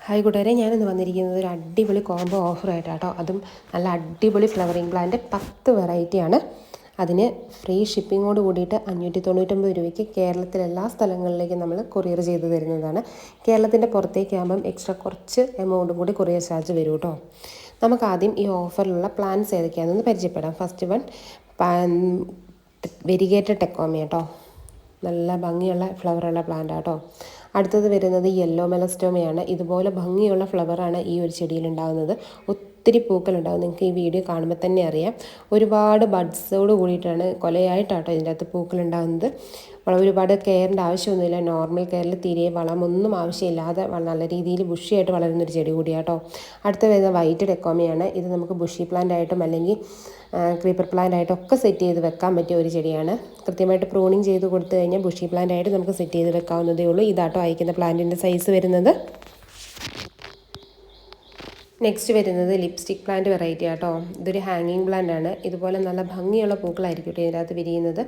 Hi കൂട്ടുകാരെ ഞാനിന്ന് വന്നിരിക്കുന്നത് ഒരു അടിപൊളി കോംബോ ഓഫറായിട്ടാട്ടോ അതും നല്ല അടിപൊളി ഫ്ലവറിങ് പ്ലാന്റ് പത്ത് വെറൈറ്റിയാണ് അതിന് ഫ്രീ ഷിപ്പിങ്ങോട് കൂടിയിട്ട് അഞ്ഞൂറ്റി തൊണ്ണൂറ്റൊമ്പത് രൂപയ്ക്ക് കേരളത്തിലെ എല്ലാ സ്ഥലങ്ങളിലേക്കും നമ്മൾ കൊറിയർ ചെയ്ത് തരുന്നതാണ്. കേരളത്തിന്റെ പുറത്തേക്കാകുമ്പം എക്സ്ട്രാ കുറച്ച് എമൗണ്ടും കൂടി കൊറിയർ ചാർജ് വരും കേട്ടോ. നമുക്ക് ആദ്യം ഈ ഓഫറിലുള്ള പ്ലാൻസ് ഏതൊക്കെയാണെന്ന് പരിചയപ്പെടാം. ഫസ്റ്റ് വൺ വെരിഗേറ്റഡ് ടെക്കോമി കേട്ടോ നല്ല ഭംഗിയുള്ള ഫ്ലവറുള്ള പ്ലാന്റ് കേട്ടോ അടുത്തത് വരുന്നത് യെല്ലോ മെലസ്റ്റോമയാണ് ഇതുപോലെ ഭംഗിയുള്ള ഫ്ലവറാണ് ഈ ഒരു ചെടിയിൽ ഉണ്ടാകുന്നത്. ഒത്തിരി പൂക്കളുണ്ടാകും നിങ്ങൾക്ക് ഈ വീഡിയോ കാണുമ്പോൾ തന്നെ അറിയാം. ഒരുപാട് ബഡ്സോട് കൂടിയിട്ടാണ് കൊലയായിട്ടാട്ടോ ഇതിന്റെ അകത്ത് പൂക്കളുണ്ടാകുന്നത് വളം ഒരുപാട് കെയറിന്റെ ആവശ്യമൊന്നുമില്ല. നോർമൽ കെയറിൽ തീരെ വളമൊന്നും ആവശ്യമില്ലാതെ നല്ല രീതിയിൽ ബുഷിയായിട്ട് വളരുന്നൊരു ചെടി കൂടിയാട്ടോ. അടുത്ത വരുന്ന വൈറ്റ് ഡെക്കോമയാണ്. ഇത് നമുക്ക് ബുഷി പ്ലാന്റ് ആയിട്ടും അല്ലെങ്കിൽ ക്രീപ്പർ പ്ലാന്റ് ആയിട്ടും ഒക്കെ സെറ്റ് ചെയ്ത് വെക്കാൻ പറ്റിയ ഒരു ചെടിയാണ്. കൃത്യമായിട്ട് പ്രൂണിങ് ചെയ്ത് കൊടുത്തു കഴിഞ്ഞാൽ ബുഷി പ്ലാന്റ് ആയിട്ട് നമുക്ക് സെറ്റ് ചെയ്ത് വെക്കാവുന്നതേ ഉള്ളൂ. ഇതാട്ടോ അയക്കുന്ന പ്ലാന്റിന്റെ സൈസ് വരുന്നത്. നെക്സ്റ്റ് വരുന്നത് ലിപ്സ്റ്റിക് പ്ലാന്റ് വെറൈറ്റി ആട്ടോ. ഇതൊരു ഹാങ്ങിങ് പ്ലാന്റ് ആണ്. ഇതുപോലെ നല്ല ഭംഗിയുള്ള പൂക്കളായിരിക്കും കേട്ടോ ഇതിനകത്ത് വിരിയുന്നത്.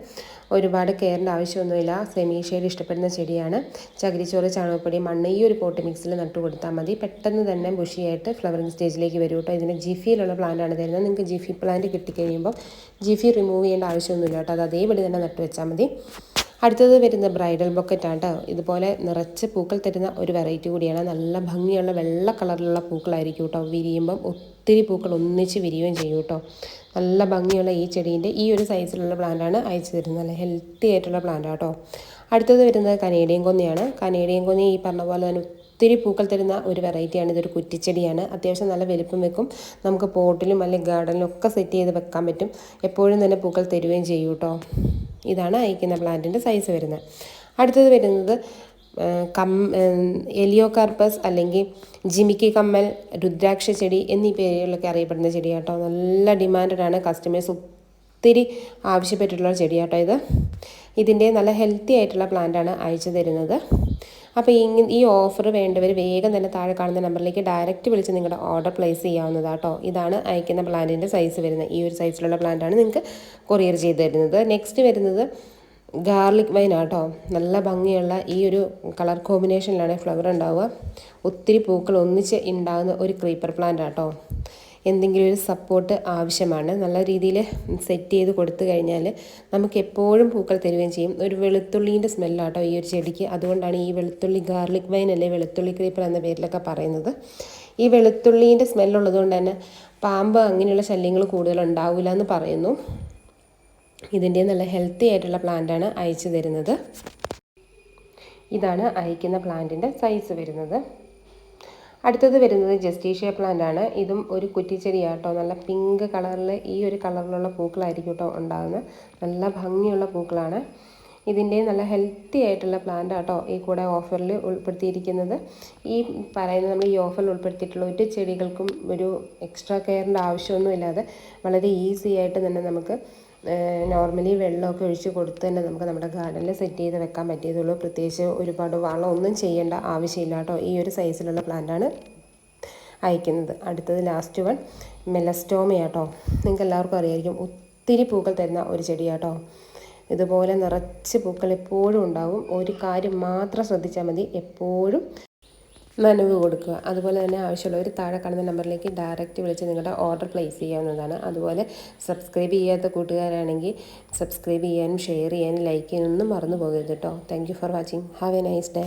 ഒരുപാട് കെയറിന്റെ ആവശ്യമൊന്നുമില്ല. സെമി ഇഷ്ടപ്പെടുന്ന ചെടിയാണ്. ചകിരിച്ചോറ് ചാണകപ്പൊടി മണ്ണ് ഈ ഒരു പോട്ട് മിക്സിൽ നട്ടു കൊടുത്താൽ മതി. പെട്ടെന്ന് തന്നെ ബുഷിയായിട്ട് ഫ്ലവറിങ് സ്റ്റേജിലേക്ക് വരും കേട്ടോ. ഇതിന് ജിഫിയിലുള്ള പ്ലാന്റ് ആണ് തരുന്നത്. നിങ്ങൾക്ക് ജിഫി പ്ലാന്റ് കിട്ടിക്കഴിയുമ്പോൾ ജിഫി റിമൂവ് ചെയ്യേണ്ട ആവശ്യമൊന്നുമില്ല കേട്ടോ. അത് അതേപടി തന്നെ നട്ടു വെച്ചാൽ മതി. അടുത്തത് വരുന്ന ബ്രൈഡൽ ബൊക്കറ്റാണ് കേട്ടോ ഇതുപോലെ നിറച്ച് പൂക്കൾ തരുന്ന ഒരു വെറൈറ്റി കൂടിയാണ്. നല്ല ഭംഗിയുള്ള വെള്ള കളറിലുള്ള പൂക്കളായിരിക്കും കേട്ടോ വിരിയുമ്പം ഒത്തിരി പൂക്കൾ ഒന്നിച്ച് വിരിയുകയും ചെയ്യും കേട്ടോ നല്ല ഭംഗിയുള്ള ഈ ചെടീന്റെ ഈ ഒരു സൈസിലുള്ള പ്ലാന്റാണ് അയച്ചു തരുന്നത്. നല്ല ഹെൽത്തി ആയിട്ടുള്ള പ്ലാന്റാണ് കേട്ടോ അടുത്തത് വരുന്നത് കനേഡിയൻ കൊന്നയാണ്. കനേഡിയൻ കൊന്നി ഈ പറഞ്ഞ പോലെ തന്നെ ഒത്തിരി പൂക്കൾ തരുന്ന ഒരു വെറൈറ്റിയാണ് ഇതൊരു കുറ്റിച്ചെടിയാണ്. അത്യാവശ്യം നല്ല വലുപ്പം വെക്കും. നമുക്ക് പോട്ടിലും അല്ലെങ്കിൽ ഗാർഡനിലും ഒക്കെ സെറ്റ് ചെയ്ത് വെക്കാൻ പറ്റും. എപ്പോഴും തന്നെ പൂക്കൾ തരുകയും ചെയ്യും കേട്ടോ ഇതാണ് അയക്കുന്ന പ്ലാന്റിന്റെ സൈസ് വരുന്നത്. അടുത്തത് വരുന്നത് കം എലിയോകാർപ്പസ് അല്ലെങ്കിൽ ജിമിക്കി കമ്മൽ രുദ്രാക്ഷ ചെടി എന്നീ പേരുകളിലൊക്കെ അറിയപ്പെടുന്ന ചെടിയാട്ടോ. നല്ല ഡിമാൻഡാണ് കസ്റ്റമേഴ്സ് ഒത്തിരി ആവശ്യപ്പെട്ടിട്ടുള്ള ചെടിയാട്ടോ ഇത്. ഇതിന്റെ നല്ല ഹെൽത്തി ആയിട്ടുള്ള പ്ലാന്റാണ് അയച്ചു തരുന്നത്. അപ്പോൾ ഈ ഈ ഓഫർ വേണ്ടവർ വേഗം തന്നെ താഴെ കാണുന്ന നമ്പറിലേക്ക് ഡയറക്റ്റ് വിളിച്ച് നിങ്ങളുടെ ഓർഡർ പ്ലേസ് ചെയ്യാവുന്നതാട്ടോ ഇതാണ് അയക്കുന്ന പ്ലാന്റിന്റെ സൈസ് വരുന്നത്. ഈ ഒരു സൈസിലുള്ള പ്ലാന്റാണ് നിങ്ങൾക്ക് കൊറിയർ ചെയ്ത് തരുന്നത്. നെക്സ്റ്റ് വരുന്നത് ഗാർലിക് വൈൻ ആട്ടോ നല്ല ഭംഗിയുള്ള ഈ ഒരു കളർ കോമ്പിനേഷനിലാണ് ഫ്ലവർ ഉണ്ടാവുക. ഒത്തിരി പൂക്കൾ ഒന്നിച്ച് ഉണ്ടാകുന്ന ഒരു ക്രീപ്പർ പ്ലാന്റ് ആട്ടോ എന്തെങ്കിലും ഒരു സപ്പോർട്ട് ആവശ്യമാണ്. നല്ല രീതിയിൽ സെറ്റ് ചെയ്ത് കൊടുത്തു കഴിഞ്ഞാൽ നമുക്ക് എപ്പോഴും പൂക്കൾ തരുകയും ചെയ്യും. ഒരു വെളുത്തുള്ളീന്റെ സ്മെല്ലാട്ടോ ഈ ഒരു ചെടിക്ക്. അതുകൊണ്ടാണ് ഈ വെളുത്തുള്ളി ഗാർലിക് വൈൻ അല്ലെ വെളുത്തുള്ളി ക്രീപ്പർ എന്ന പേരിലൊക്കെ പറയുന്നത്. ഈ വെളുത്തുള്ളീന്റെ സ്മെല്ലുള്ളത് കൊണ്ട് തന്നെ പാമ്പ് അങ്ങനെയുള്ള ശല്യങ്ങൾ കൂടുതൽ ഉണ്ടാവില്ല എന്ന് പറയുന്നു. ഇതിന്റെ നല്ല ഹെൽത്തി ആയിട്ടുള്ള പ്ലാന്റാണ് അയച്ചു തരുന്നത്. ഇതാണ് അയക്കുന്ന പ്ലാന്റിന്റെ സൈസ് വരുന്നത്. അടുത്തത് വരുന്നത് ജസ്റ്റീഷ്യ പ്ലാന്റ് ആണ്. ഇതും ഒരു കുറ്റിച്ചെടിയാട്ടോ. നല്ല പിങ്ക് കളറിൽ ഈ ഒരു കളറിലുള്ള പൂക്കളായിരിക്കും കേട്ടോ ഉണ്ടാകുന്നത് നല്ല ഭംഗിയുള്ള പൂക്കളാണ്. ഇതിന്റെ നല്ല ഹെൽത്തി ആയിട്ടുള്ള പ്ലാന്റ് ആട്ടോ ഈ കൂടെ ഓഫറിൽ ഉൾപ്പെടുത്തിയിരിക്കുന്നത്. ഈ പറയുന്ന നമ്മൾ ഈ ഓഫറിൽ ഉൾപ്പെടുത്തിയിട്ടുള്ള ഒരു ചെടികൾക്കും ഒരു എക്സ്ട്രാ കെയറിന്റെ ആവശ്യമൊന്നുമില്ലാതെ വളരെ ഈസി ആയിട്ട് തന്നെ നമുക്ക് നോർമലി വെള്ളമൊക്കെ ഒഴിച്ച് കൊടുത്ത് തന്നെ നമുക്ക് നമ്മുടെ ഗാർഡനിൽ സെറ്റ് ചെയ്ത് വെക്കാൻ പറ്റിയതുള്ളൂ. പ്രത്യേകിച്ച് ഒരുപാട് വളമൊന്നും ചെയ്യേണ്ട ആവശ്യമില്ല കേട്ടോ. ഈ ഒരു സൈസിലുള്ള പ്ലാന്റാണ് അയക്കുന്നത്. അടുത്തത് ലാസ്റ്റ് വൺ മെലസ്റ്റോമയാട്ടോ നിങ്ങൾക്ക് എല്ലാവർക്കും അറിയായിരിക്കും ഒത്തിരി പൂക്കൾ തരുന്ന ഒരു ചെടിയാട്ടോ. ഇതുപോലെ നിറച്ച് പൂക്കൾ എപ്പോഴും ഉണ്ടാവും. ഒരു കാര്യം മാത്രം ശ്രദ്ധിച്ചാൽ മതി. എപ്പോഴും നനവ് കൊടുക്കുക. അതുപോലെ തന്നെ ആവശ്യമുള്ളവർ താഴെ കാണുന്ന നമ്പറിലേക്ക് ഡയറക്റ്റ് വിളിച്ച് നിങ്ങളുടെ ഓർഡർ പ്ലേസ് ചെയ്യാവുന്നതാണ്. അതുപോലെ സബ്സ്ക്രൈബ് ചെയ്യാത്ത കൂട്ടുകാരാണെങ്കിൽ സബ്സ്ക്രൈബ് ചെയ്യാനും ഷെയർ ചെയ്യാനും ലൈക്ക് ചെയ്യാനൊന്നും മറന്നു പോകരുത് കേട്ടോ thank for watching have a nice day